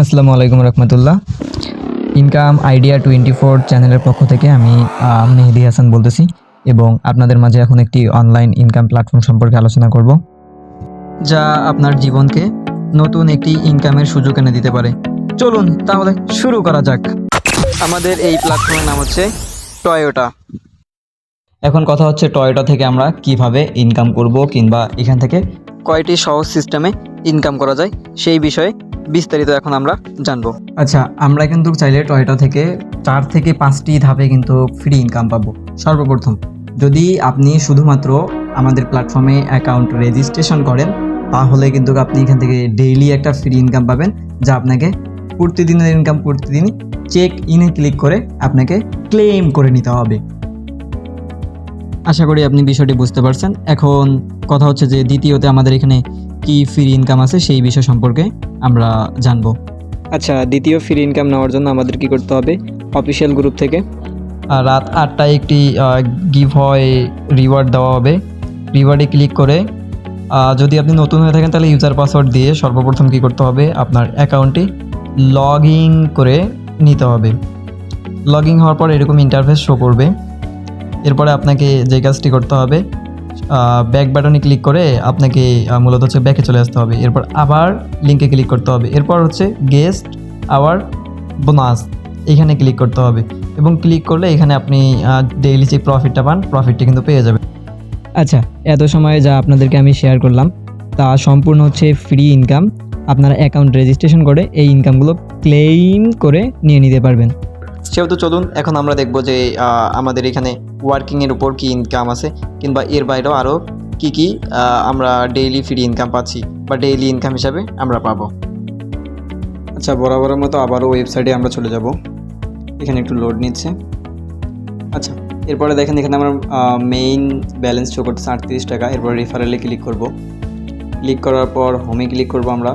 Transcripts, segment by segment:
আসসালামু আলাইকুম রহমতুল্লাহ। ইনকাম আইডিয়া টোয়েন্টি ফোর চ্যানেলের পক্ষ থেকে আমি মেহেদি হাসান বলতেছি এবং আপনাদের মাঝে এখন একটি অনলাইন ইনকাম প্ল্যাটফর্ম সম্পর্কে আলোচনা করব, যা আপনার জীবনকে নতুন একটি ইনকামের সুযোগ এনে দিতে পারে। চলুন তাহলে শুরু করা যাক। আমাদের এই প্ল্যাটফর্মের নাম হচ্ছে টয়োটা এখন কথা হচ্ছে টয়োটা থেকে আমরা কীভাবে ইনকাম করব কিংবা এখান থেকে কয়টি সহজ সিস্টেমে ইনকাম করা যায়, সেই বিষয়ে বিস্তারিত এখন আমরা জানব। আচ্ছা আমরা কিন্তু চাইলে টয়োটা থেকে চার থেকে পাঁচটি ধাপে কিন্তু ফ্রি ইনকাম পাবো। সর্বপ্রথম, যদি আপনি শুধুমাত্র আমাদের প্ল্যাটফর্মে অ্যাকাউন্ট রেজিস্ট্রেশন করেন, তাহলে কিন্তু আপনি এখান থেকে ডেইলি একটা ফ্রি ইনকাম পাবেন, যা আপনাকে প্রতিদিনের ইনকাম প্রতিদিন চেক ইনে ক্লিক করে আপনাকে ক্লেম করে নিতে হবে। আশা করি আপনি বিষয়টি বুঝতে পারছেন। এখন কথা হচ্ছে যে দ্বিতীয়তে আমাদের এখানে কি ফ্রি ইনকাম আছে সেই বিষয় সম্পর্কে আমরা জানব। আচ্ছা দ্বিতীয় ফ্রি ইনকাম নেওয়ার জন্য আমাদের কি করতে হবে? অফিসিয়াল গ্রুপ থেকে? রাত আটটায় একটি গিভ হয় রিওয়ার্ড দেওয়া হবে। রিওয়ার্ডে ক্লিক করে যদি আপনি নতুন হয়ে থাকেন তাহলে ইউজার পাসওয়ার্ড দিয়ে সর্বপ্রথম কি করতে হবে? আপনার অ্যাকাউন্টটি লগ ইন করে নিতে হবে। লগ ইন হওয়ার পর এরকম ইন্টারফেস শো করবে। এরপরে আপনাকে যে কাজটি করতে হবে ব্যাক বাটনে ক্লিক করে আপনাকে মূলত হচ্ছে ব্যাকে চলে আসতে হবে। এরপর আবার লিঙ্কে ক্লিক করতে হবে। এরপর হচ্ছে গেস্ট আওয়ার বোনাস এখানে ক্লিক করতে হবে। এবং ক্লিক করলে এখানে আপনি ডেইলি যে প্রফিটটা পান প্রফিটটা কিন্তু পেয়ে যাবেন। আচ্ছা এত সময় যা আপনাদেরকে আমি শেয়ার করলাম, তা সম্পূর্ণ হচ্ছে ফ্রি ইনকাম আপনারা অ্যাকাউন্ট রেজিস্ট্রেশন করে এই ইনকামগুলো ক্লেইম করে নিয়ে নিতে পারবেন। সেহেতু চলুন, এখন আমরা দেখব যে আমাদের এখানে ওয়ার্কিংয়ের উপর কি ইনকাম আছে, কিংবা এর বাইরেও আরও কি কি আমরা ডেইলি ফ্রি ইনকাম পাচ্ছি, বা ডেইলি ইনকাম হিসাবে আমরা পাবো। আচ্ছা বরাবরের মতো আবারও ওয়েবসাইটে আমরা চলে যাব। এখানে একটু লোড নিচ্ছে। আচ্ছা এরপরে দেখেন, এখানে আমরা মেইন ব্যালেন্স শো করতেছে আটত্রিশ টাকা, এরপর রেফারেলে ক্লিক করব। ক্লিক করার পর হোমে ক্লিক করব আমরা।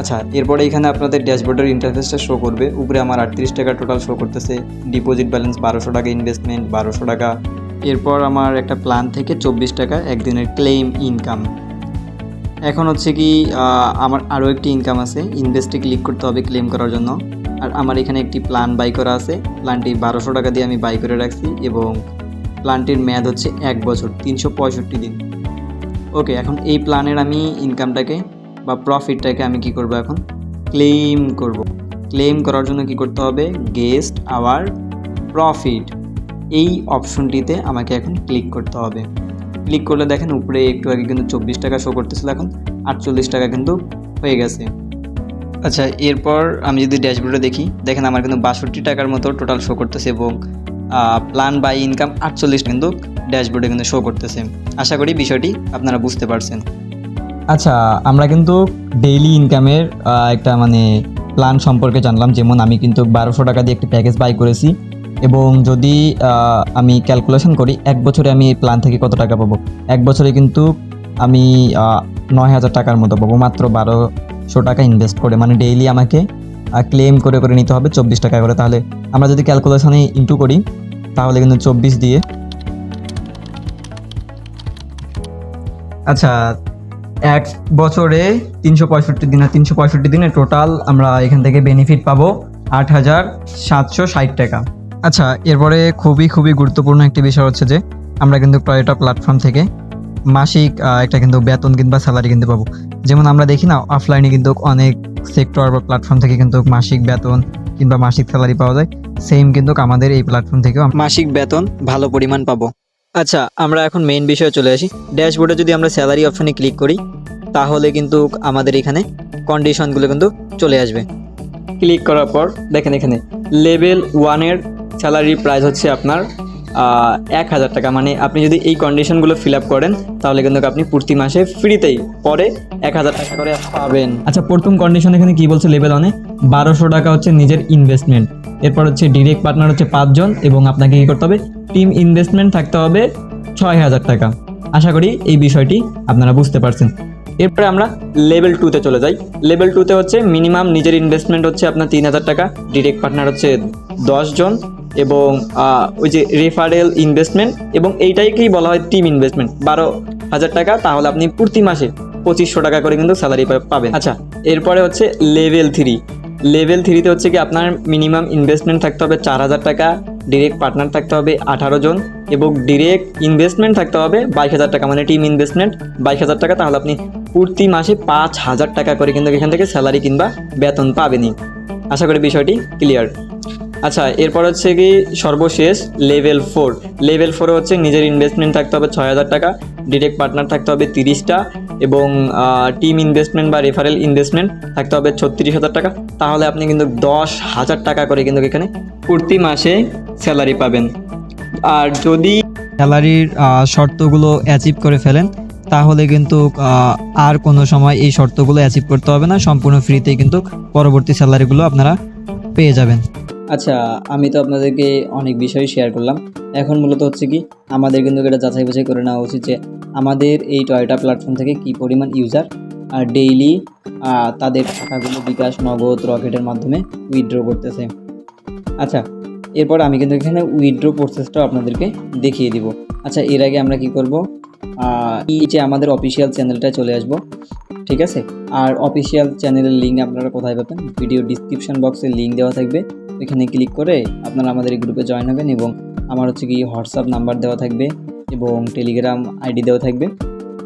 আচ্ছা এরপরে এখানে আপনাদের ড্যাশবোর্ডের ইন্টারফেসটা শো করবে। উপরে আমার আটত্রিশ টাকা টোটাল শো করতেছে। ডিপোজিট ব্যালেন্স বারোশো টাকা ইনভেস্টমেন্ট বারোশো টাকা। এরপর আমার একটা প্ল্যান থেকে চব্বিশ টাকা একদিনের ক্লেম ইনকাম এখন হচ্ছে কি আমার আরও একটি ইনকাম আছে। ইনভেস্টে ক্লিক করতে হবে ক্লেম করার জন্য। আর আমার এখানে একটি প্ল্যান বাই করা আছে। প্ল্যানটি বারোশো টাকা দিয়ে আমি বাই করে রাখছি এবং প্ল্যানটির মেয়াদ হচ্ছে এক বছর, তিনশো পঁয়ষট্টি দিন। ওকে এখন এই প্ল্যানের আমি ইনকামটাকে বা প্রফিটটাকে আমি কি করব এখন? ক্লেম করব। ক্লেম করার জন্য কি করতে হবে? গেস্ট আওয়ার প্রফিট এই অপশনটিতে আমাকে এখন ক্লিক করতে হবে। ক্লিক করলে দেখেন উপরে একটু আগে কিন্তু চব্বিশ টাকা শো করতেছিল, এখন আটচল্লিশ টাকা কিন্তু হয়ে গেছে। আচ্ছা এরপর আমি যদি ড্যাশবোর্ডে দেখি, দেখেন আমার কিন্তু বাষট্টি টাকার মতো টোটাল শো করতেছে এবং প্ল্যান বাই ইনকাম আটচল্লিশ কিন্তু ড্যাশবোর্ডে কিন্তু শো করতেছে। আশা করি বিষয়টি আপনারা বুঝতে পারছেন। আচ্ছা আমরা কিন্তু ডেইলি ইনকামের একটা মানে প্ল্যান সম্পর্কে জানলাম, যেমন আমি কিন্তু বারোশো টাকা দিয়ে একটি প্যাকেজ বাই করেছি এবং যদি আমি ক্যালকুলেশন করি, এক বছরে আমি এই প্ল্যান থেকে কত টাকা পাবো? এক বছরে কিন্তু আমি নয় হাজার টাকার মতো পাবো, মাত্র বারোশো টাকা ইনভেস্ট করে। মানে ডেইলি আমাকে ক্লেম করে করে নিতে হবে চব্বিশ টাকা করে। তাহলে আমরা যদি ক্যালকুলেশনে ইন্টু করি, তাহলে কিন্তু চব্বিশ দিয়ে আচ্ছা এক বছরে তিনশো পঁয়ষট্টি দিন তিনশো পঁয়ষট্টি দিনে টোটাল আমরা এখান থেকে বেনিফিট পাবো আট হাজার সাতশো ষাট টাকা। আচ্ছা এরপরে খুবই খুবই গুরুত্বপূর্ণ একটি বিষয় হচ্ছে যে, আমরা কিন্তু টয়োটা প্ল্যাটফর্ম থেকে মাসিক একটা কিন্তু বেতন কিংবা স্যালারি কিন্তু পাবো। যেমন আমরা দেখি না অফলাইনে কিন্তু অনেক সেক্টর বা প্ল্যাটফর্ম থেকে কিন্তু মাসিক বেতন কিংবা মাসিক স্যালারি পাওয়া যায়। সেম কিন্তু আমাদের এই প্ল্যাটফর্ম থেকেও মাসিক বেতন ভালো পরিমাণ পাবো। আচ্ছা আমরা এখন মেইন বিষয়ে চলে আসি। ড্যাশবোর্ডে যদি আমরা স্যালারি অপশনে ক্লিক করি, তাহলে কিন্তু আমাদের এখানে কন্ডিশনগুলো কিন্তু চলে আসবে। ক্লিক করার পর, দেখেন এখানে লেভেল ওয়ানের স্যালারি প্রাইস হচ্ছে আপনার এক হাজার টাকা। মানে আপনি যদি এই কন্ডিশনগুলো ফিল আপ করেন, তাহলে কিন্তু আপনি প্রতি মাসে ফ্রিতেই পরে এক হাজার টাকা করে পাবেন। আচ্ছা প্রথম কন্ডিশন এখানে কি বলছে লেভেল ওয়ানে বারোশো টাকা হচ্ছে নিজের ইনভেস্টমেন্ট এরপর হচ্ছে ডিরেক্ট পার্টনার হচ্ছে পাঁচজন এবং আপনাকে কি করতে হবে? টিম ইনভেস্টমেন্ট থাকতে হবে ছয় হাজার টাকা। আশা করি এই বিষয়টি আপনারা বুঝতে পারছেন। এরপরে আমরা লেভেল টুতে চলে যাই। লেভেল টুতে হচ্ছে মিনিমাম নিজের ইনভেস্টমেন্ট হচ্ছে আপনার তিন হাজার টাকা। ডিরেক্ট পার্টনার হচ্ছে দশ জন এবং ওই যে রেফারেল ইনভেস্টমেন্ট এবং এইটাকেই বলা হয় টিম ইনভেস্টমেন্ট বারো হাজার টাকা, তাহলে আপনি প্রতি মাসে পঁচিশশো টাকা করে কিন্তু স্যালারি পাবেন। আচ্ছা এরপরে হচ্ছে লেভেল থ্রি লেভেল থ্রিতে হচ্ছে কি আপনার মিনিমাম ইনভেস্টমেন্ট থাকতে হবে চার হাজার টাকা ডিরেক্ট পার্টনার থাকতে হবে আঠারো জন এবং ডিরেক্ট ইনভেস্টমেন্ট থাকতে হবে বাইশ হাজার টাকা মানে টিম ইনভেস্টমেন্ট বাইশ হাজার টাকা। তাহলে আপনি প্রতি মাসে পাঁচ হাজার টাকা করে কিন্তু এখান থেকে স্যালারি কিংবা বেতন পাবেনই। আশা করি বিষয়টি ক্লিয়ার আচ্ছা এরপর হচ্ছে কি সর্বশেষ লেভেল ফোর লেভেল ফোরে হচ্ছে নিজের ইনভেস্টমেন্ট থাকতে হবে ছয় হাজার টাকা ডিরেক্ট পার্টনার থাকতে হবে তিরিশটা এবং টিম ইনভেস্টমেন্ট বা রেফারেল ইনভেস্টমেন্ট থাকতে হবে ছত্রিশ হাজার টাকা। তাহলে আপনি কিন্তু দশ হাজার টাকা করে কিন্তু এখানে প্রতি মাসে স্যালারি পাবেন। আর যদি স্যালারির শর্তগুলো অ্যাচিভ করে ফেলেন তাহলে কিন্তু আর কোনো সময় এই শর্তগুলো অ্যাচিভ করতে হবে না। সম্পূর্ণ ফ্রিতেই কিন্তু পরবর্তী স্যালারিগুলো আপনারা পেয়ে যাবেন। আচ্ছা আমি তো আপনাদেরকে অনেক বিষয় শেয়ার করলাম। এখন মূলত হচ্ছে কি আমাদের কিন্তু এটা যাচাই বাছাই করে নেওয়া উচিত যে আমাদের এই টয়টা প্ল্যাটফর্ম থেকে কি পরিমাণ ইউজার আর ডেইলি তাদের টাকাগুলো বিকাশ, নগদ রকেটের মাধ্যমে উইথড্র করতেছে। আচ্ছা এরপর আমি কিন্তু এখানে উইথড্র প্রসেসটাও আপনাদেরকে দেখিয়ে দিব। আচ্ছা এর আগে আমরা কি করব? এই যে আমাদের অফিসিয়াল চ্যানেলটা চলে আসব, ঠিক আছে? আর অফিসিয়াল চ্যানেলের লিঙ্ক আপনারা কোথায় পাবেন? ভিডিও ডিসক্রিপশন বক্সে লিঙ্ক দেওয়া থাকবে। এখানে ক্লিক করে আপনারা আমাদের গ্রুপে জয়েন হবেন এবং আমার হচ্ছে কি হোয়াটসঅ্যাপ নাম্বার দেওয়া থাকবে। এবং টেলিগ্রাম আইডি দেওয়া থাকবে।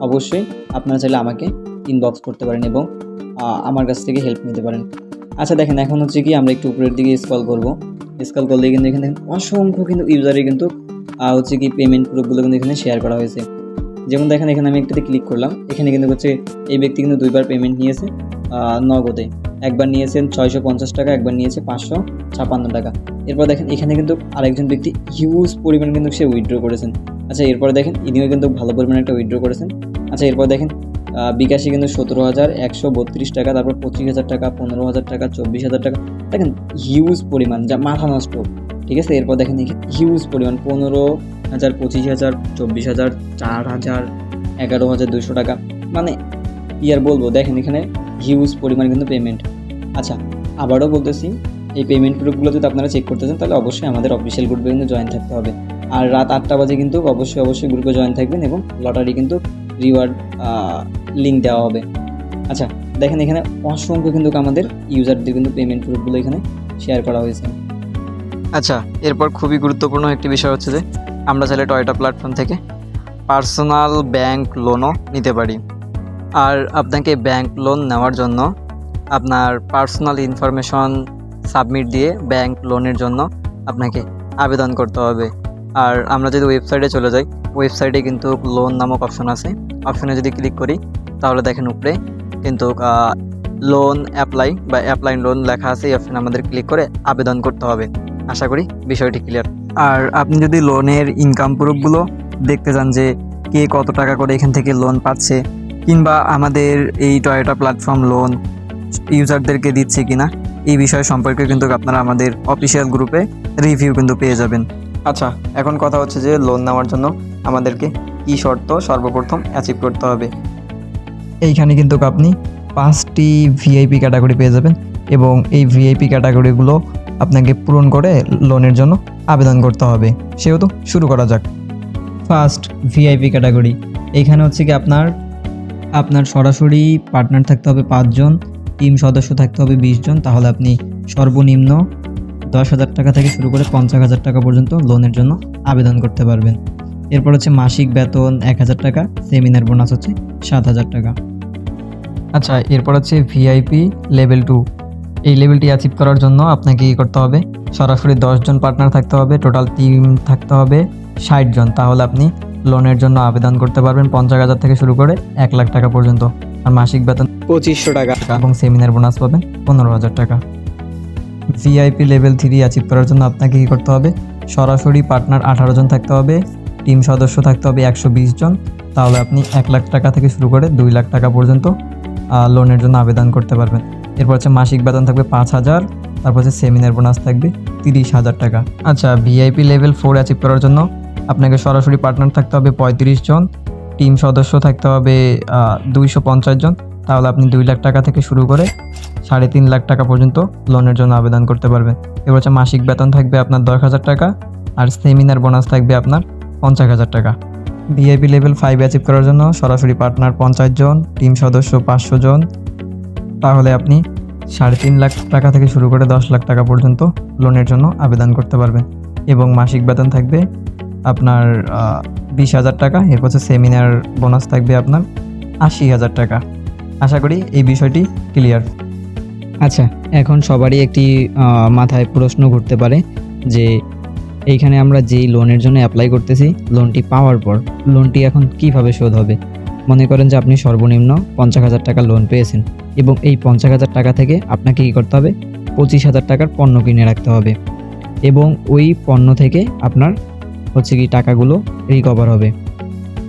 অবশ্যই আপনারা চাইলে আমাকে ইনবক্স করতে পারেন এবং আমার কাছ থেকে হেল্প নিতে পারেন। আচ্ছা দেখেন, এখন হচ্ছে কি আমরা একটু উপরের দিকে স্কল করব। স্কল করলে কিন্তু এখানে দেখেন অসংখ্য কিন্তু ইউজারে কিন্তু হচ্ছে কি পেমেন্ট প্রুফগুলো কিন্তু এখানে শেয়ার করা হয়েছে। যেমন দেখেন, এখানে আমি একটাতে ক্লিক করলাম। এখানে কিন্তু হচ্ছে এই ব্যক্তি কিন্তু দুইবার পেমেন্ট নিয়েছে। নগদে। একবার নিয়েছেন ছয়শো পঞ্চাশ টাকা, একবার নিয়েছে পাঁচশো ছাপান্ন টাকা। এরপর দেখেন, এখানে কিন্তু আরেকজন ব্যক্তি হিউজ পরিমাণ কিন্তু সে উইথড্র করেছেন। আচ্ছা এরপর দেখেন, ইনিও কিন্তু ভালো পরিমাণে একটা উইথড্র করেছেন। আচ্ছা এরপর দেখেন বিকাশে কিন্তু সতেরো হাজার একশো বত্রিশ টাকা, তারপর পঁচিশ হাজার টাকা, পনেরো হাজার টাকা, চব্বিশ হাজার টাকা। দেখেন হিউজ পরিমাণ, যা মাথা নষ্ট। ঠিক আছে, এরপর দেখেন হিউজ পরিমাণ, পনেরো হাজার, পঁচিশ হাজার, চব্বিশ হাজার, চার হাজার, এগারো হাজার দুশো টাকা। মানে কি আর বলব, দেখেন এখানে হিউজ পরিমাণ কিন্তু পেমেন্ট আচ্ছা আবারও বলতেছি, এই পেমেন্ট গ্রুপগুলো যদি আপনারা চেক করতে চান, তাহলে অবশ্যই আমাদের অফিসিয়াল গ্রুপে কিন্তু জয়েন থাকতে হবে। আর রাত আটটা বাজে কিন্তু অবশ্যই অবশ্যই গ্রুপে জয়েন থাকবেন এবং লটারি কিন্তু রিওয়ার্ড লিঙ্ক দেওয়া হবে। আচ্ছা দেখেন এখানে অসংখ্য কিন্তু আমাদের ইউজারদের কিন্তু পেমেন্ট গ্রুপগুলো এখানে শেয়ার করা হয়েছে। আচ্ছা এরপর খুবই গুরুত্বপূর্ণ একটি বিষয় হচ্ছে যে, আমরা চাইলে টয়টা প্ল্যাটফর্ম থেকে পার্সোনাল ব্যাংক লোনও নিতে পারি। আর আপনাকে ব্যাংক লোন নেওয়ার জন্য আপনার পার্সোনাল ইনফরমেশন সাবমিট দিয়ে ব্যাংক লোনের জন্য আপনাকে আবেদন করতে হবে। আর আমরা যদি ওয়েবসাইটে চলে যাই ওয়েবসাইটে কিন্তু লোন নামক অপশন আছে। অপশনে যদি ক্লিক করি, তাহলে দেখেন উপরে কিন্তু লোন অ্যাপ্লাই বা অ্যাপ্লাই লোন লেখা আছে, এই অপশনে আমাদের ক্লিক করে আবেদন করতে হবে। আশা করি বিষয়টি ক্লিয়ার আর আপনি যদি লোনের ইনকাম প্রুফগুলো দেখতে চান যে কে কত টাকা করে এখান থেকে লোন পাচ্ছে কিংবা আমাদের এই টয়োটা প্ল্যাটফর্ম লোন ইউজারদেরকে দিচ্ছে কিনা এই বিষয় সম্পর্কে কিন্তু আপনারা আমাদের অফিসিয়াল গ্রুপে রিভিউ কিন্তু পেয়ে যাবেন। আচ্ছা এখন কথা হচ্ছে যে লোন নেওয়ার জন্য আমাদেরকে কী শর্ত সর্বপ্রথম অ্যাচিভ করতে হবে? এইখানে কিন্তু আপনি পাঁচটি ভিআইপি ক্যাটাগরি পেয়ে যাবেন এবং এই ভিআইপি ক্যাটাগরিগুলো আপনাকে পূরণ করে লোনের জন্য আবেদন করতে হবে। সেহেতু শুরু করা যাক। ফার্স্ট ভিআইপি ক্যাটাগরি এইখানে হচ্ছে কি আপনার আপনার সরাসরি পার্টনার থাকতে হবে পাঁচজন টিম সদস্য থাকতে হবে বিশ জন তাহলে আপনি সর্বনিম্ন দশ হাজার টাকা থেকে শুরু করে পঞ্চাশ হাজার টাকা পর্যন্ত লোনের জন্য আবেদন করতে পারবেন। এরপর হচ্ছে মাসিক বেতন এক হাজার টাকা সেমিনার বোনাস হচ্ছে সাত হাজার টাকা। আচ্ছা এরপর হচ্ছে ভিআইপি লেভেল টু এই লেভেলটি অ্যাচিভ করার জন্য আপনাকে কী করতে হবে? সরাসরি দশজন পার্টনার থাকতে হবে টোটাল টিম থাকতে হবে ষাট জন, তাহলে আপনি লোনের জন্য আবেদন করতে পারবেন পঞ্চাশ হাজার থেকে শুরু করে এক লাখ টাকা পর্যন্ত। আর মাসিক বেতন পঁচিশশো টাকা। এবং সেমিনার বোনাস পাবেন পনেরো হাজার টাকা। ভিআইপি লেভেল থ্রি অ্যাচিভ করার জন্য আপনাকে কী করতে হবে? সরাসরি পার্টনার আঠারো জন থাকতে হবে টিম সদস্য থাকতে হবে একশো বিশ জন। তাহলে আপনি এক লাখ টাকা থেকে শুরু করে দুই লাখ টাকা পর্যন্ত লোনের জন্য আবেদন করতে পারবেন। এরপর হচ্ছে মাসিক বেতন থাকবে পাঁচ হাজার তারপর হচ্ছে সেমিনার বোনাস থাকবে তিরিশ হাজার টাকা। আচ্ছা ভিআইপি লেভেল ফোর অ্যাচিভ করার জন্য আপনাকে সরাসরি পার্টনার থাকতে হবে পঁয়ত্রিশ জন টিম সদস্য থাকতে হবে দুইশো পঞ্চাশ জন। তাহলে আপনি দুই লাখ টাকা থেকে শুরু করে সাড়ে তিন লাখ টাকা পর্যন্ত লোনের জন্য আবেদন করতে পারবেন। এবার হচ্ছে মাসিক বেতন থাকবে আপনার দশ হাজার টাকা আর সেমিনার বোনাস থাকবে আপনার পঞ্চাশ হাজার টাকা। ভিআইপি লেভেল ফাইভ অ্যাচিভ করার জন্য সরাসরি পার্টনার পঞ্চাশ জন টিম সদস্য পাঁচশো জন। তাহলে আপনি সাড়ে তিন লাখ টাকা থেকে শুরু করে দশ লাখ টাকা পর্যন্ত লোনের জন্য আবেদন করতে পারবেন। এবং মাসিক বেতন থাকবে আপনার বিশ হাজার টাকা, এরপর হচ্ছে সেমিনার বোনাস থাকবে আপনার আশি হাজার টাকা। আশা করি এই বিষয়টি ক্লিয়ার আচ্ছা এখন সবারই একটি মাথায় প্রশ্ন ঘুরতে পারে যে এইখানে আমরা যেই লোনের জন্য অ্যাপ্লাই করতেছি লোনটি পাওয়ার পর লোনটি এখন কীভাবে শোধ হবে? মনে করেন যে আপনি সর্বনিম্ন পঞ্চাশ হাজার টাকা লোন পেয়েছেন এবং এই পঞ্চাশ হাজার টাকা থেকে আপনাকে কী করতে হবে? পঁচিশ হাজার টাকার পণ্য কিনে রাখতে হবে এবং ওই পণ্য থেকে আপনার হচ্ছে কি টাকাগুলো রিকভার হবে।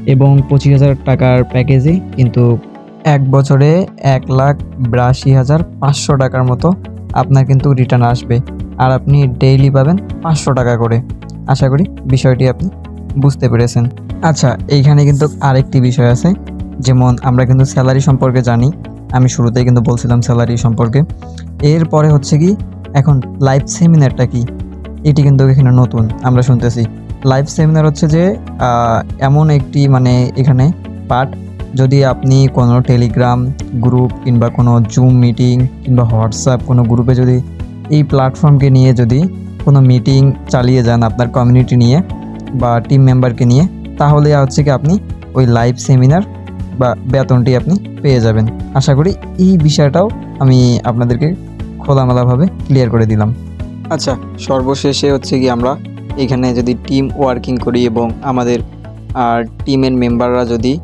এবং পঁচিশ হাজার টাকার প্যাকেজে কিন্তু এক বছরে এক লাখ বিরাশি হাজার পাঁচশো টাকার মতো আপনার কিন্তু রিটার্ন আসবে। আর আপনি ডেইলি পাবেন পাঁচশো টাকা করে। আশা করি বিষয়টি আপনি বুঝতে পেরেছেন। আচ্ছা এইখানে কিন্তু আরেকটি বিষয় আছে। যেমন আমরা কিন্তু স্যালারি সম্পর্কে জানি। আমি শুরুতেই কিন্তু বলছিলাম স্যালারি সম্পর্কে। এরপরে হচ্ছে কি, এখন লাইভ সেমিনারটা কি? এটি কিন্তু এখানে নতুন, আমরা শুনতেছি। লাইভ সেমিনার হচ্ছে যে এমন একটি মানে এখানে পার্ট যদি আপনি কোনো টেলিগ্রাম গ্রুপ কিংবা কোনো জুম মিটিং কিংবা হোয়াটসঅ্যাপ কোনো গ্রুপে যদি এই প্ল্যাটফর্মকে নিয়ে যদি কোনো মিটিং চালিয়ে যান আপনার কমিউনিটি নিয়ে বা টিম মেম্বারকে নিয়ে, তাহলে হচ্ছে কি আপনি ওই লাইভ সেমিনার বা বেতনটি আপনি পেয়ে যাবেন। আশা করি এই বিষয়টাও আমি আপনাদেরকে খোলামেলাভাবে ক্লিয়ার করে দিলাম। আচ্ছা সর্বশেষে হচ্ছে কি আমরা এখানে যদি টিম ওয়ার্কিং করি এবং আমাদের আর টিমের মেম্বাররা যদি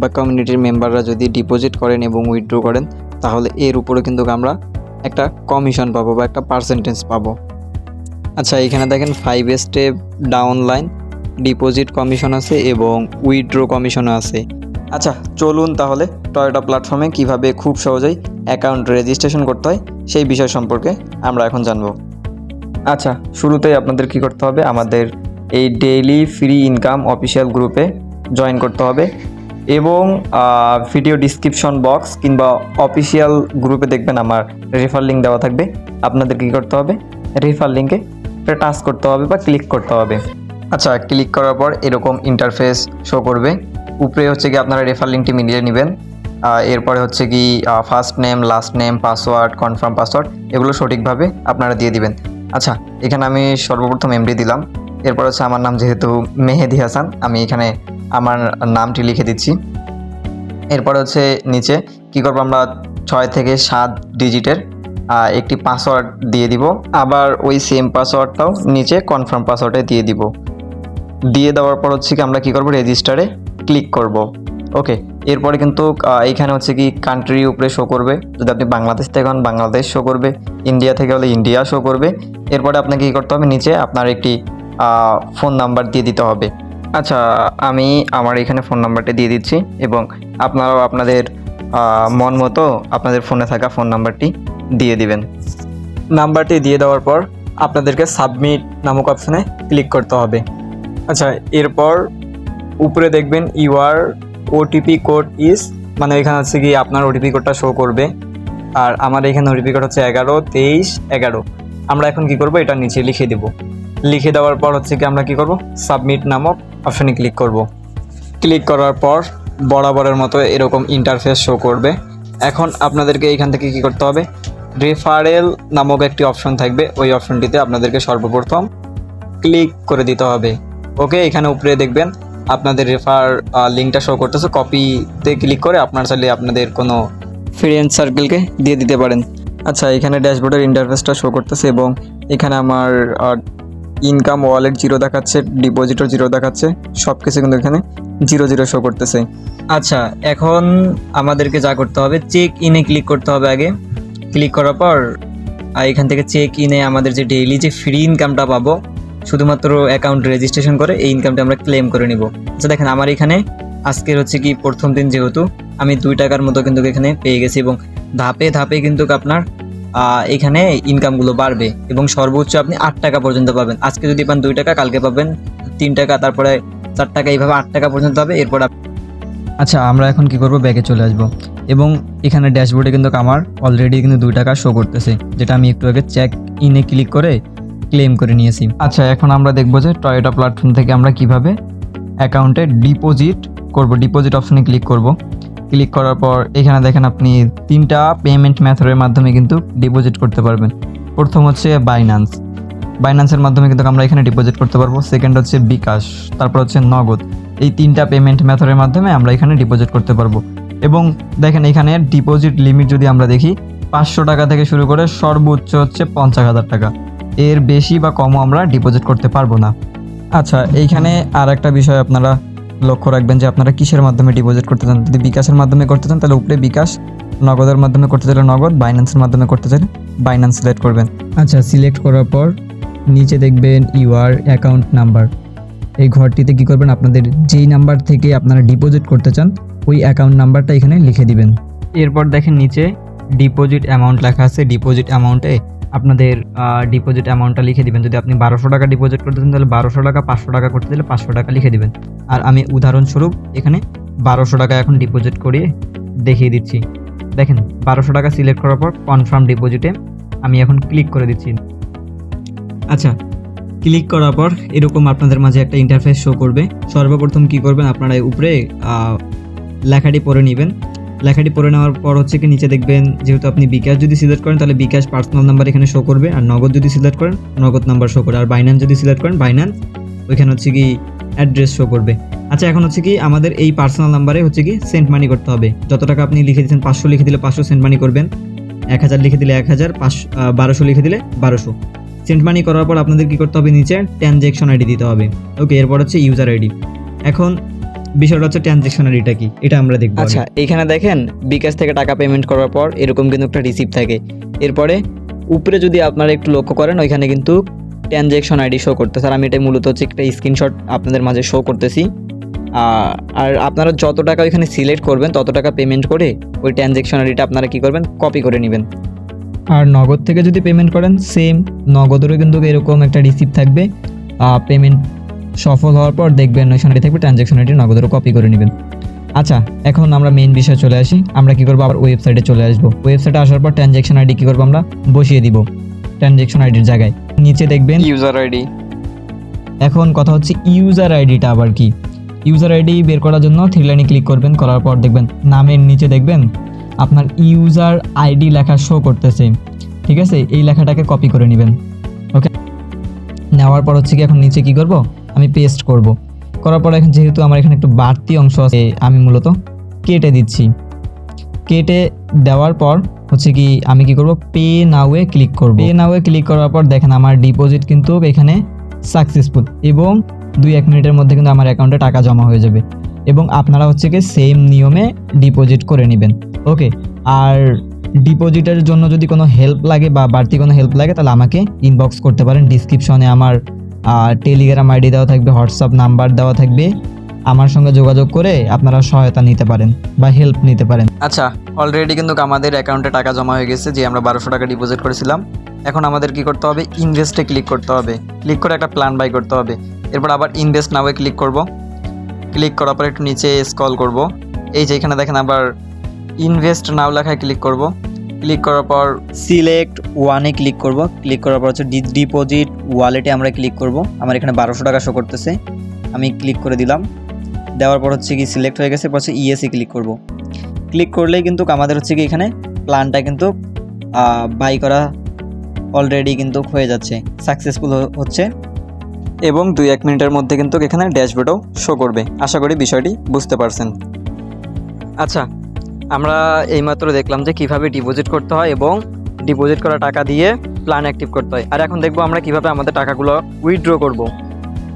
বা কমিউনিটির মেম্বাররা যদি ডিপোজিট করেন এবং উইথড্র করেন, তাহলে এর উপরে কিন্তু আমরা একটা কমিশন পাবো বা একটা পার্সেন্টেজ পাবো। আচ্ছা এখানে দেখেন five step downline deposit commission আছে এবং উইথড্র কমিশনও আছে। আচ্ছা চলুন তাহলে টয়োটা প্ল্যাটফর্মে কীভাবে খুব সহজেই অ্যাকাউন্ট রেজিস্ট্রেশন করতে হয় সেই বিষয় সম্পর্কে আমরা এখন জানব। আচ্ছা শুরুতেই আপনাদের কি করতে হবে? আমাদের এই ডেইলি ফ্রি ইনকাম অফিসিয়াল গ্রুপে জয়েন করতে হবে এবং ভিডিও ডিসক্রিপশন বক্স কিংবা অফিসিয়াল গ্রুপে দেখবেন আমার রেফার লিঙ্ক দেওয়া থাকবে। আপনাদের কী করতে হবে? রেফার লিঙ্কে টাচ করতে হবে বা ক্লিক করতে হবে। আচ্ছা ক্লিক করার পর এরকম ইন্টারফেস শো করবে। উপরে হচ্ছে কি আপনারা রেফার লিঙ্কটি মিলিয়ে নেবেন। এরপরে হচ্ছে কি first name last name password confirm password এগুলো সঠিকভাবে আপনারা দিয়ে দিবেন। আচ্ছা এখানে আমি সর্বপ্রথম এমডি দিলাম। এরপর হচ্ছে আমার নাম যেহেতু মেহেদি হাসান, আমি এখানে আমার নামটি লিখে দিচ্ছি। এরপর হচ্ছে নিচে কি করব আমরা? ছয় থেকে সাত ডিজিটের একটি পাসওয়ার্ড দিয়ে দিব। আবার ওই সেম পাসওয়ার্ডটাও নিচে কনফার্ম পাসওয়ার্ডে দিয়ে দিব। দিয়ে দেওয়ার পর হচ্ছে কি আমরা কী করব? রেজিস্টারে ক্লিক করব। ওকে এরপরে কিন্তু এইখানে হচ্ছে কি কান্ট্রি উপরে শো করবে। যদি আপনি বাংলাদেশ থেকে হন, বাংলাদেশ শো করবে। ইন্ডিয়া থেকে হলে ইন্ডিয়া শো করবে। এরপরে আপনাকে কী করতে হবে? নিচে আপনার একটি ফোন নাম্বার দিয়ে দিতে হবে। আচ্ছা আমি আমার এখানে ফোন নাম্বারটা দিয়ে দিচ্ছি এবং আপনারাও আপনাদের মন মতো আপনাদের ফোনে থাকা ফোন নাম্বারটি দিয়ে দিবেন। নাম্বারটি দিয়ে দেওয়ার পর আপনাদেরকে সাবমিট নামক অপশানে ক্লিক করতে হবে। আচ্ছা এরপর উপরে দেখবেন ইউআর ওটিপি কোড ইজ মানে এখানে হচ্ছে কি আপনার ওটিপি কোডটা শো করবে। আর আমার এখানে ওটিপি কোড হচ্ছে এগারো, তেইশ, এগারো। আমরা এখন কি করব? এটা নিচে লিখে দেব। লিখে দেওয়ার পর হচ্ছে কি আমরা কি করব? সাবমিট নামক অপশানে ক্লিক করব। ক্লিক করার পর বরাবরের মতো এরকম ইন্টারফেস শো করবে। এখন আপনাদেরকে এইখান থেকে কি করতে হবে? রেফারেল নামক একটি অপশন থাকবে। ওই অপশনটিতে আপনাদেরকে সর্বপ্রথম ক্লিক করে দিতে হবে। ওকে এখানে উপরে দেখবেন আপনাদের রেফার লিঙ্কটা শো করতেছে কপিতে ক্লিক করে আপনার চাইলে আপনাদের কোনো ফ্রেন্ড সার্কেলকে দিয়ে দিতে পারেন। আচ্ছা এখানে ড্যাশবোর্ডের ইন্টারফেসটা শো করতেছে এবং এখানে আমার ইনকাম ওয়ালেট জিরো দেখাচ্ছে ডিপোজিটও জিরো দেখাচ্ছে সব কিছু কিন্তু এখানে জিরো জিরো শো করতেছে। আচ্ছা এখন আমাদেরকে যা করতে হবে চেক ইনে ক্লিক করতে হবে আগে। ক্লিক করার পর এখান থেকে চেক ইনে আমাদের যে ডেইলি যে ফ্রি ইনকামটা পাবো শুধুমাত্র অ্যাকাউন্ট রেজিস্ট্রেশন করে এই ইনকামটা আমরা ক্লেম করে নিব। আচ্ছা দেখেন, আমার এখানে আজকের হচ্ছে কি প্রথম দিন যেহেতু, আমি দুই টাকার মতো কিন্তু এখানে পেয়ে গেছি এবং ধাপে ধাপে কিন্তু আপনার এখানে ইনকামগুলো বাড়বে এবং সর্বোচ্চ আপনি আট টাকা পর্যন্ত পাবেন। আজকে যদি পান দুই টাকা, কালকে পাবেন তিন টাকা, তারপরে চার টাকা, এইভাবে আট টাকা পর্যন্ত হবে, এরপর আচ্ছা আমরা এখন কি করব? ব্যাগে চলে আসব। এবং এখানে ড্যাশবোর্ডে কিন্তু আমার অলরেডি কিন্তু দুই টাকা শো করতেছে, যেটা আমি একটু আগে চেক ইনে ক্লিক করে ক্লেম করে নিয়েছি। আচ্ছা এখন আমরা দেখব যে টয়োটা প্ল্যাটফর্ম থেকে আমরা কীভাবে অ্যাকাউন্টে ডিপোজিট করব। ডিপোজিট অপশনে ক্লিক করব। ক্লিক করার পর এখানে দেখেন আপনি তিনটা পেমেন্ট মেথডের মাধ্যমে কিন্তু ডিপোজিট করতে পারবেন। প্রথম হচ্ছে বাইন্যান্স বাইন্যান্সের মাধ্যমে কিন্তু আমরা এখানে ডিপোজিট করতে পারব। সেকেন্ড হচ্ছে বিকাশ। তারপর হচ্ছে নগদ। এই তিনটা পেমেন্ট মেথডের মাধ্যমে আমরা এখানে ডিপোজিট করতে পারব। এবং দেখেন এখানে ডিপোজিট লিমিট যদি আমরা দেখি, পাঁচশো টাকা থেকে শুরু করে সর্বোচ্চ হচ্ছে পঞ্চাশ হাজার টাকা। এর বেশি বা কমও আমরা ডিপোজিট করতে পারব না। আচ্ছা এইখানে আর একটা বিষয় আপনারা লক্ষ্য রাখবেন যে আপনারা কিসের মাধ্যমে ডিপোজিট করতে চান? যদি বিকাশের মাধ্যমে করতে চান তাহলে উপরে বিকাশ নগদের মাধ্যমে করতে চাইলে নগদ বাইন্যান্সের মাধ্যমে করতে চাইলে বাইন্যান্স সিলেক্ট করবেন। আচ্ছা সিলেক্ট করার পর নিচে দেখবেন ইউআর অ্যাকাউন্ট নাম্বার এই ঘরটিতে কি করবেন? আপনাদের যেই নাম্বার থেকে আপনারা ডিপোজিট করতে চান ওই অ্যাকাউন্ট নাম্বারটা এখানে লিখে দিবেন। এরপর দেখেন নিচে ডিপোজিট অ্যামাউন্ট লেখা আছে। ডিপোজিট অ্যামাউন্টে আপনাদের ডিপোজিট অ্যামাউন্টটা লিখে দিবেন। যদি আপনি বারোশো টাকা ডিপোজিট করতে চান, তাহলে বারোশো টাকা, পাঁচশো টাকা করতে দিলে পাঁচশো টাকা লিখে দিবেন। আর আমি উদাহরণস্বরূপ এখানে বারোশো টাকা এখন ডিপোজিট করিয়ে দেখিয়ে দিচ্ছি। দেখেন, বারোশো টাকা সিলেক্ট করার পর কনফার্ম ডিপোজিটে আমি এখন ক্লিক করে দিচ্ছি। আচ্ছা ক্লিক করার পর এরকম আপনাদের মাঝে একটা ইন্টারফেস শো করবে। সর্বপ্রথম কি করবেন? আপনারা উপরে লেখাটি পড়ে নেবেন। লেখাটি পড়ে নেওয়ার পর হচ্ছে কি নিচে দেখবেন, যেহেতু আপনি বিকাশ যদি সিলেক্ট করেন, তাহলে বিকাশ পার্সোনাল নাম্বার এখানে শো করবে, আর নগদ যদি সিলেক্ট করেন, নগদ নাম্বার শো করবে, আর বাইন্যান্স যদি সিলেক্ট করেন বাইন্যান্স ওইখানে হচ্ছে কি অ্যাড্রেস শো করবে। আচ্ছা এখন হচ্ছে কি আমাদের এই পার্সোনাল নাম্বারে হচ্ছে কি সেন্ট মানি করতে হবে। যত টাকা আপনি লিখে দিচ্ছেন পাঁচশো লিখে দিলে পাঁচশো সেন্ট মানি করবেন। এক হাজার লিখে দিলে এক হাজার পাঁচশো বারোশো লিখে দিলে বারোশো। সেন্ট মানি করার পর আপনাদের কি করতে হবে নিচে ট্রানজ্যাকশন আইডি দিতে হবে। ওকে এরপর হচ্ছে ইউজার আইডি এখন বিষয়টা হচ্ছে ট্রানজ্যাকশন আইডিটা কি? এটা আমরা দেখব আচ্ছা এখানে দেখেন বিকাশ থেকে টাকা পেমেন্ট করার পর এরকম কিন্তু একটা রিসিপ্ট থাকে। এরপরে উপরে যদি আপনারা একটু লক্ষ্য করেন ওইখানে কিন্তু ট্রানজেকশন আইডি শো করতে স্যার আমি এটা মূলত হচ্ছে একটা স্ক্রিনশট আপনাদের মাঝে শো করতেছি। আর আপনারা যত টাকা ওইখানে সিলেক্ট করবেন তত টাকা পেমেন্ট করে ওই ট্রানজেকশন আইডিটা আপনারা কি করবেন? কপি করে নেবেন। আর নগদ থেকে যদি পেমেন্ট করেন সেম নগদেরও কিন্তু এরকম একটা রিসিপ্ট থাকবে। পেমেন্ট সফল হওয়ার পর দেখবেন ওই ওইখানে থাকবে ট্রানজ্যাকশন আইডি নগদেরও কপি করে নেবেন। আচ্ছা এখন আমরা মেইন বিষয়ে চলে আসি। আমরা কি করব? আবার ওয়েবসাইটে চলে আসব। ওয়েবসাইটে আসার পর ট্রানজ্যাকশন আইডি কি করব আমরা? বসিয়ে দিব ট্রানজ্যাকশন আইডির জায়গায়। নিচে দেখবেন ইউজার আইডি এখন কথা হচ্ছে ইউজার আইডিটা আবার কি? ইউজার আইডি বের করার জন্য থ্রি লাইনে ক্লিক করবেন করার পর দেখবেন নামের নিচে দেখবেন আপনার ইউজার আইডি লেখা শো করতেছে। ঠিক আছে? এই লেখাটাকে কপি করে নেবেন। ওকে নেওয়ার পর হচ্ছে কি এখন নিচে কি করব? আমি পেস্ট করব। করার পর এখন যেহেতু আমার এখানে একটু বাড়তি অংশ আছে, আমি মূলত কেটে দিচ্ছি। কেটে দেওয়ার পর হচ্ছে কি, আমি কি করব? পে নাওয়ে ক্লিক করব। পে নাওয়ে ক্লিক করার পর দেখেন আমার ডিপোজিট কিন্তু এখানে সাকসেসফুল এবং দুই এক মিনিটের মধ্যে কিন্তু আমার অ্যাকাউন্টে টাকা জমা হয়ে যাবে এবং আপনারা হচ্ছে কি সেম নিয়মে ডিপোজিট করে নেবেন। ওকে আর ডিপোজিটের জন্য যদি কোনো হেল্প লাগে বা বাড়তি কোনো হেল্প লাগে তাহলে আমাকে ইনবক্স করতে পারেন। ডিসক্রিপশনে আমার টেলিগ্রাম আইডি দেওয়া থাকবে হোয়াটসঅ্যাপ নাম্বার দেওয়া থাকবে। আমার সঙ্গে যোগাযোগ করে আপনারা সহায়তা নিতে পারেন বা হেল্প নিতে পারেন। আচ্ছা অলরেডি কিন্তু আমাদের অ্যাকাউন্টে টাকা জমা হয়ে গেছে, যে আমরা বারোশো টাকা ডিপোজিট করেছিলাম। এখন আমাদের কি করতে হবে? ইনভেস্টে ক্লিক করতে হবে। ক্লিক করে একটা প্ল্যান বাই করতে হবে। এরপর আবার ইনভেস্ট নাওয়ে ক্লিক করব। ক্লিক করার পর একটু নিচে স্ক্রল করব। এই যে এখানে দেখেন আবার ইনভেস্ট নাও লেখায় ক্লিক করব। ক্লিক করার পর সিলেক্ট ওয়ানে ক্লিক করব। ক্লিক করার পর হচ্ছে ডিপোজিট ওয়ালেটে আমরা ক্লিক করব। আমার এখানে বারোশো টাকা শো করতেছে। আমি ক্লিক করে দিলাম। দেওয়ার পর হচ্ছে কি সিলেক্ট হয়ে গেছে এরপর হচ্ছে ইএসি ক্লিক করব। ক্লিক করলেই কিন্তু আমাদের হচ্ছে কি এখানে প্ল্যানটা কিন্তু বাই করা অলরেডি কিন্তু হয়ে যাচ্ছে সাকসেসফুল হচ্ছে। এবং দুই এক মিনিটের মধ্যে কিন্তু এখানে ড্যাশবোর্ডও শো করবে। আশা করি বিষয়টি বুঝতে পারছেন। আচ্ছা আমরা এইমাত্র দেখলাম যে কীভাবে ডিপোজিট করতে হয় এবং ডিপোজিট করা টাকা দিয়ে প্ল্যান অ্যাক্টিভ করতে হয়। আর এখন দেখব আমরা কীভাবে আমাদের টাকাগুলো উইথড্র করব।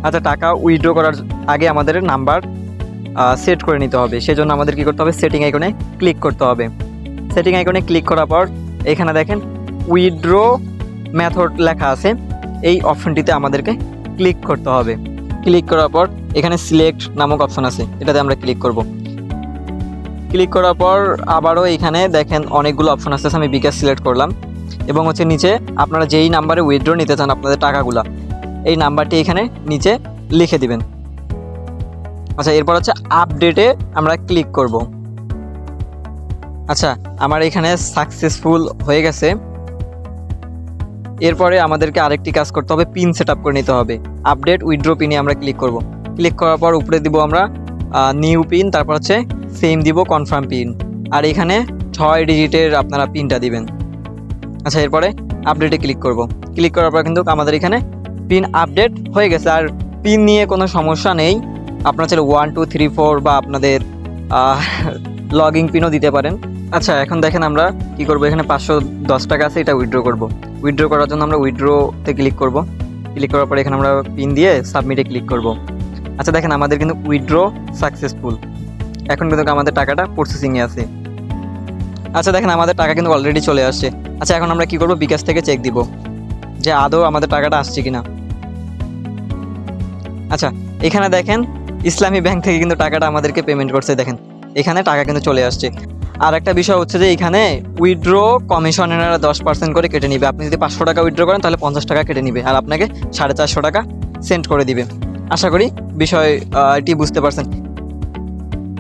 আচ্ছা টাকা উইথড্র করার আগে আমাদের নাম্বার সেট করে নিতে হবে। সেজন্য আমাদের কি করতে হবে? সেটিং আইকনে ক্লিক করতে হবে। সেটিং আইকনে ক্লিক করার পর এখানে দেখেন উইথড্র মেথড লেখা আছে। এই অপশনটিতে আমাদেরকে ক্লিক করতে হবে। ক্লিক করার পর এখানে সিলেক্ট নামক অপশন আছে। এটাতে আমরা ক্লিক করব। ক্লিক করার পর আবারও এখানে দেখেন অনেকগুলো অপশন আছে আমি বিকাশ সিলেক্ট করলাম। এবং হচ্ছে নিচে আপনারা যেই নাম্বারে উইথড্র নিতে চান আপনাদের টাকাগুলা, এই নাম্বারটি এখানে নিচে লিখে দিবেন। আচ্ছা এরপর হচ্ছে আপডেটে আমরা ক্লিক করব। আচ্ছা আমার এখানে সাকসেসফুল হয়ে গেছে। এরপরে আমাদেরকে আরেকটি কাজ করতে হবে পিন সেট করে নিতে হবে। আপডেট উইথড্র পিনে আমরা ক্লিক করব। ক্লিক করার পর উপরে দিব আমরা নিউ পিন তারপর হচ্ছে সেম দিব কনফার্ম পিন আর এখানে ছয় ডিজিটের আপনারা পিনটা দিবেন। আচ্ছা এরপরে আপডেটে ক্লিক করব। ক্লিক করার পর কিন্তু আমাদের এখানে পিন আপডেট হয়ে গেছে। আর পিন নিয়ে কোনো সমস্যা নেই। আপনারা চাইলে ওয়ান টু থ্রি ফোর বা আপনাদের লগিং পিনও দিতে পারেন। আচ্ছা এখন দেখেন আমরা কি করব? এখানে পাঁচশো দশ টাকা আছে, এটা উইথড্র করব। উইথড্র করার জন্য আমরা উইথড্রোতে ক্লিক করব। ক্লিক করার পরে এখানে আমরা পিন দিয়ে সাবমিটে ক্লিক করব। আচ্ছা দেখেন আমাদের কিন্তু উইথড্র সাকসেসফুল এখন কিন্তু আমাদের টাকাটা প্রসেসিংয়ে আছে। আচ্ছা দেখেন আমাদের টাকা কিন্তু অলরেডি চলে আসছে। আচ্ছা এখন আমরা কি করব? বিকাশ থেকে চেক দিব যে আদৌ আমাদের টাকাটা আসছে কিনা। আচ্ছা এখানে দেখেন ইসলামী ব্যাংক থেকে কিন্তু টাকাটা আমাদেরকে পেমেন্ট করছে দেখেন। এখানে টাকা কিন্তু চলে আসছে। আর একটা বিষয় হচ্ছে যে এখানে উইথড্র কমিশনেরা দশ পার্সেন্ট করে কেটে নিবে। আপনি যদি পাঁচশো টাকা উইথড্র করেন তাহলে পঞ্চাশ টাকা কেটে নিবে আর আপনাকে সাড়ে চারশো টাকা সেন্ড করে দিবে। আশা করি বিষয় আহ, এটি বুঝতে পারছেন।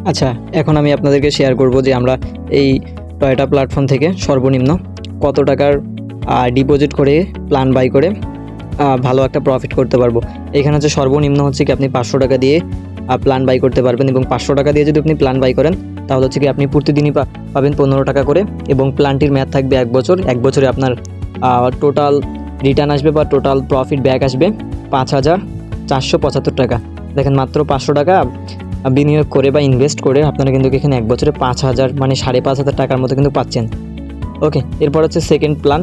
আচ্ছা এখন আমি আপনাদেরকে শেয়ার করব যে আমরা এই টয়োটা প্ল্যাটফর্ম থেকে সর্বনিম্ন কত টাকার ডিপোজিট করে প্ল্যান বাই করে ভালো একটা প্রফিট করতে পারব। এখানে হচ্ছে সর্বনিম্ন হচ্ছে কি আপনি পাঁচশো টাকা দিয়ে প্ল্যান বাই করতে পারবেন এবং পাঁচশো টাকা দিয়ে যদি আপনি প্ল্যান বাই করেন, তাহলে হচ্ছে কি আপনি প্রতিদিনই পাবেন পনেরো টাকা করে এবং প্ল্যানটির মেয়াদ থাকবে এক বছর। এক বছরে আপনার টোটাল রিটার্ন আসবে বা টোটাল প্রফিট ব্যাক আসবে পাঁচ হাজার চারশো পঁচাত্তর টাকা। দেখেন মাত্র পাঁচশো টাকা বিনিয়োগ করে বা ইনভেস্ট করে আপনারা কিন্তু এখানে এক বছরে পাঁচ হাজার মানে সাড়ে পাঁচ হাজার টাকার মতো কিন্তু পাচ্ছেন। ওকে এরপর হচ্ছে সেকেন্ড প্ল্যান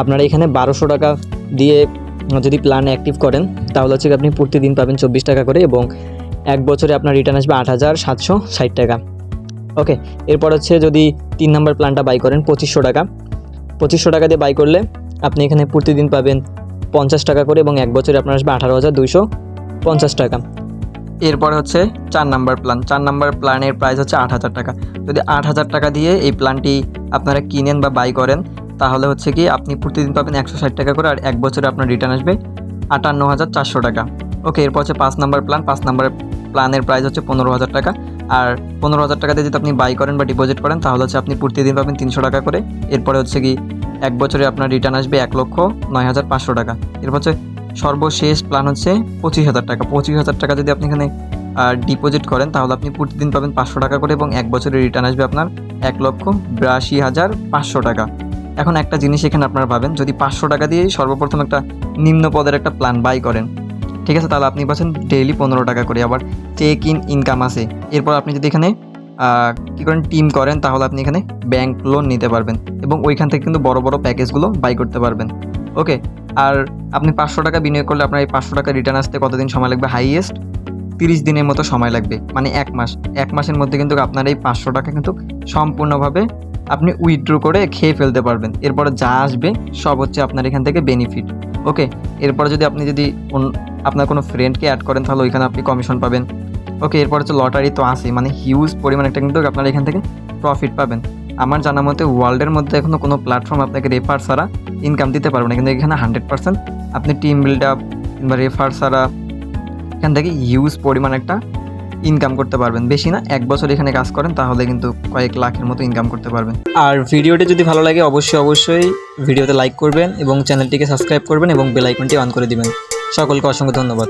আপনারা এখানে বারোশো টাকা দিয়ে যদি প্ল্যান অ্যাক্টিভ করেন, তাহলে হচ্ছে আপনি প্রতিদিন পাবেন চব্বিশ টাকা করে এবং এক বছরে আপনার রিটার্ন আসবে আট হাজার সাতশো ষাট টাকা। ওকে এরপর হচ্ছে যদি তিন নম্বর প্ল্যানটা বাই করেন, পঁচিশশো টাকা। পঁচিশশো টাকা দিয়ে বাই করলে আপনি এখানে প্রতিদিন পাবেন পঞ্চাশ টাকা করে এবং এক বছরে আপনার আসবে আঠারো হাজার দুইশো পঞ্চাশ টাকা। এরপর হচ্ছে চার নাম্বার প্ল্যান চার নাম্বার প্ল্যানের প্রাইস হচ্ছে আট হাজার টাকা। যদি আট হাজার টাকা দিয়ে এই প্ল্যানটি আপনারা কিনেন বা বাই করেন, তাহলে হচ্ছে কি আপনি প্রতিদিন পাবেন একশো ষাট টাকা করে আর এক বছরে আপনার রিটার্ন আসবে আটান্ন হাজার চারশো টাকা। ওকে এরপর হচ্ছে পাঁচ নাম্বার প্ল্যান পাঁচ নাম্বার প্ল্যানের প্রাইস হচ্ছে পনেরো হাজার টাকা। আর পনেরো হাজার টাকা দিয়ে যদি আপনি বাই করেন বা ডিপোজিট করেন, তাহলে হচ্ছে আপনি প্রতিদিন পাবেন তিনশো টাকা করে। এরপরে হচ্ছে কি এক বছরে আপনার রিটার্ন আসবে এক লক্ষ নয় হাজার পাঁচশো টাকা। এরপর হচ্ছে সর্বশেষ প্ল্যান হচ্ছে পঁচিশ হাজার টাকা। পঁচিশ হাজার টাকা যদি আপনি এখানে ডিপোজিট করেন, তাহলে আপনি প্রতিদিন পাবেন পাঁচশো টাকা করে এবং এক বছরের রিটার্ন আসবে আপনার এক লক্ষ বিরাশি হাজার পাঁচশো টাকা। এখন একটা জিনিস এখানে আপনারা পাবেন, যদি পাঁচশো টাকা দিয়ে সর্বপ্রথম একটা নিম্ন পদের একটা প্ল্যান বাই করেন, ঠিক আছে? তাহলে আপনি পাচ্ছেন ডেইলি পনেরো টাকা করে, আবার চেক ইন ইনকাম আছে। এরপর আপনি যদি এখানে কী করেন টিম করেন, তাহলে আপনি এখানে ব্যাংক লোন নিতে পারবেন এবং ওইখান থেকে কিন্তু বড় বড় প্যাকেজগুলো বাই করতে পারবেন। ওকে, আর আপনি পাঁচশো টাকা বিনিয়োগ করলে আপনার এই পাঁচশো টাকা রিটার্ন আসতে কতদিন সময় লাগবে? হাইয়েস্ট তিরিশ দিনের মতো সময় লাগবে মানে এক মাস। এক মাসের মধ্যে কিন্তু আপনার এই পাঁচশো টাকা কিন্তু সম্পূর্ণভাবে আপনি উইথড্র করে খেয়ে ফেলতে পারবেন। এরপরে যা আসবে, সব হচ্ছে আপনার এখান থেকে বেনিফিট ওকে, এরপরে যদি আপনি যদি আপনার কোনো ফ্রেন্ডকে অ্যাড করেন, তাহলে ওইখানে আপনি কমিশন পাবেন। ওকে, এরপর হচ্ছে লটারি তো আসে মানে হিউজ পরিমাণ একটা কিন্তু আপনারা এখান থেকে প্রফিট পাবেন। আমার জানা মতে ওয়ার্ল্ডের মধ্যে এখনও কোনো প্ল্যাটফর্ম আপনাকে রেফার ছাড়া ইনকাম দিতে পারবে না। কিন্তু এখানে হান্ড্রেড পার্সেন্ট আপনি টিম বিল্ড আপ কিংবা রেফার ছাড়া এখান থেকে হিউজ পরিমাণ একটা ইনকাম করতে পারবেন। বেশি না, এক বছর এখানে কাজ করেন, তাহলে কিন্তু কয়েক লাখের মতো ইনকাম করতে পারবেন। আর ভিডিওটি যদি ভালো লাগে, অবশ্যই অবশ্যই ভিডিওতে লাইক করবেন এবং চ্যানেলটিকে সাবস্ক্রাইব করবেন এবং বেল আইকনটি অন করে দিবেন। সকলকে অসংখ্য ধন্যবাদ।